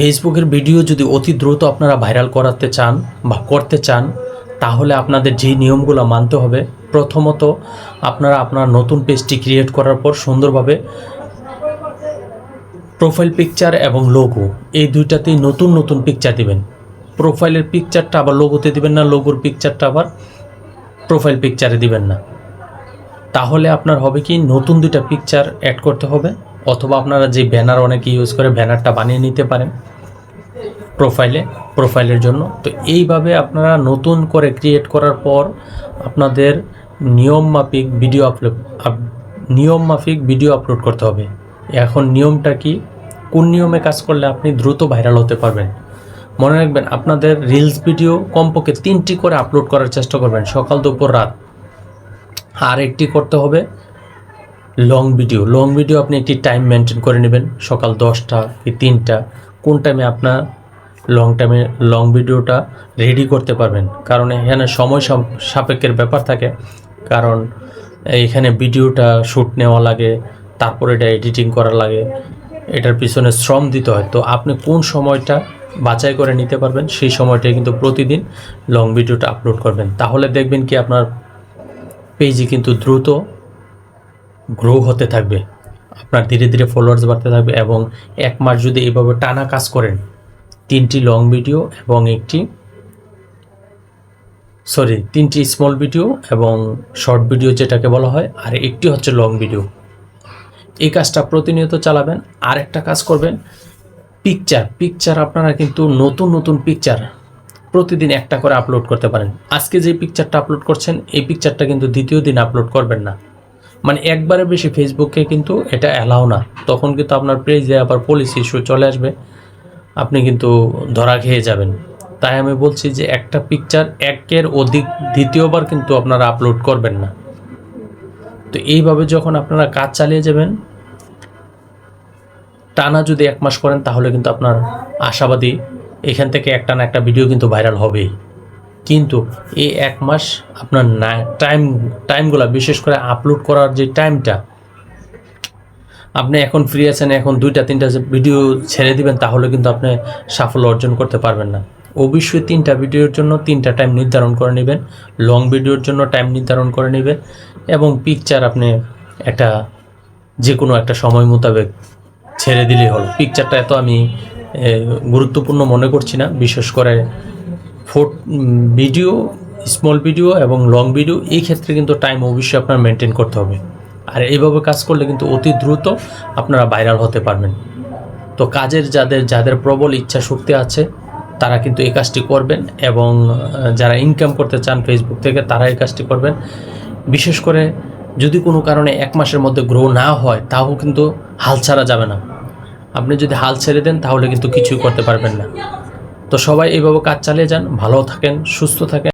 ফেসবুকের ভিডিও যদি অতি দ্রুত আপনারা ভাইরাল করাতে চান বা করতে চান, তাহলে আপনাদের যেই নিয়মগুলো মানতে হবে, প্রথমত আপনারা আপনার নতুন পেজটি ক্রিয়েট করার পর সুন্দরভাবে প্রোফাইল পিকচার এবং লোগো এই দুইটাতেই নতুন নতুন পিকচার দিবেন। প্রোফাইলের পিকচারটা আবার লোগোতে দিবেন না লোগোর পিকচারটা আবার প্রোফাইল পিকচারে দিবেন না। তাহলে আপনার হবে কি, নতুন দুইটা পিকচার অ্যাড করতে হবে। অথবা আপনারা যে ব্যানার অনেকে ইউজ করে ব্যানারটা বানিয়ে নিতে পারেন প্রোফাইলে প্রোফাইলের জন্য। তো এইভাবে আপনারা নতুন করে ক্রিয়েট করার পর আপনাদের নিয়ম মাফিক ভিডিও আপলোড নিয়ম মাফিক ভিডিও আপলোড করতে হবে। এখন নিয়মটা কি? কোন নিয়মে কাজ করলে আপনি দ্রুত ভাইরাল হতে পারবেন? মনে রাখবেন, আপনাদের রিলস ভিডিও কমপক্ষে তিনটি করে আপলোড করার চেষ্টা করবেন সকাল, দুপুর, রাত। আর একটি করতে হবে লং ভিডিও লং ভিডিও আপনি একটি টাইম মেনটেন করে নেবেন। সকাল দশটা কি তিনটা। কোন টাইমে আপনার লং টাইমে লং ভিডিওটা রেডি করতে পারবেন? কারণ এখানে সময় সাপেক্ষের ব্যাপার থাকে। কারণ এখানে ভিডিওটা শ্যুট নেওয়া লাগে, তারপরে এটা এডিটিং করা লাগে। এটার পিছনে শ্রম দিতে হয়। তো আপনি কোন সময়টা বাছাই করে নিতে পারবেন, সেই সময়টাই কিন্তু প্রতিদিন লং ভিডিওটা আপলোড করবেন। তাহলে দেখবেন কি আপনার পেজে কিন্তু দ্রুত গ্রো হতে থাকবে, আপনার ধীরে ধীরে ফলোয়ার্স বাড়তে থাকবে এবং এক মাস যদি এইভাবে টানা কাজ করেন, তিনটি লং ভিডিও এবং একটি সরি তিনটি স্মল ভিডিও এবং শর্ট ভিডিও যেটাকে বলা হয়, আর একটি হচ্ছে লং ভিডিও এই কাজটা প্রতিনিয়ত চালাবেন আর একটা কাজ করবেন পিকচার পিকচার আপনারা কিন্তু নতুন নতুন পিকচার প্রতিদিন একটা করে আপলোড করতে পারেন। আজকে যে পিকচারটা আপলোড করছেন, এই পিকচারটা কিন্তু দ্বিতীয় দিন আপলোড করবেন না। মানে একবারের বেশি ফেসবুকে কিন্তু এটা অ্যালাও না। তখন কিন্তু আপনার পেজে আবার পলিসি ইস্যু চলে আসবে। আপনি কিন্তু ধরা খেয়ে যাবেন। তাই আমি বলছি যে একটা পিকচার একের অধিক দ্বিতীয়বার কিন্তু আপনারা আপলোড করবেন না। তো এইভাবে যখন আপনারা কাজ চালিয়ে যাবেন, টানা যদি এক মাস করেন তাহলে কিন্তু আপনার আশাবাদী এখান থেকে একটা না একটা ভিডিও কিন্তু ভাইরাল হবেই। কিন্তু এই এক মাস আপনার না টাইম টাইমগুলো বিশেষ করে আপলোড করার যে টাইমটা আপনি এখন ফ্রি আছেন, এখন দুইটা, তিনটা ভিডিও ছেড়ে দিবেন, তাহলে কিন্তু আপনি সাফল্য অর্জন করতে পারবেন না। অবশ্যই তিনটা ভিডিওর জন্য তিনটা টাইম নির্ধারণ করে নেবেন লং ভিডিওর জন্য টাইম নির্ধারণ করে নেবেন, এবং পিকচার আপনি একটা যে কোনো একটা সময় মোতাবেক ছেড়ে দিলেই হলো। পিকচারটা এত আমি গুরুত্বপূর্ণ মনে করছি না, বিশেষ করে ফোট ভিডিও স্মল ভিডিও এবং লং ভিডিও এই ক্ষেত্রে কিন্তু টাইম অবশ্যই আপনার মেনটেন করতে হবে। আর এইভাবে কাজ করলে কিন্তু অতি দ্রুত আপনারা ভাইরাল হতে পারবেন। তো কাজের যাদের যাদের প্রবল ইচ্ছা শক্তি আছে, তারা কিন্তু এই কাজটি করবেন এবং যারা ইনকাম করতে চান ফেসবুক থেকে, তারা এই কাজটি করবেন। বিশেষ করে যদি কোনো কারণে এক মাসের মধ্যে গ্রো না হয়, তাও কিন্তু হাল ছাড়া যাবে না। আপনি যদি হাল ছেড়ে দেন, তাহলে কিন্তু কিছুই করতে পারবেন না। তো সবাই এইভাবে কাজ চালিয়ে যান ভালো থাকেন সুস্থ থাকেন।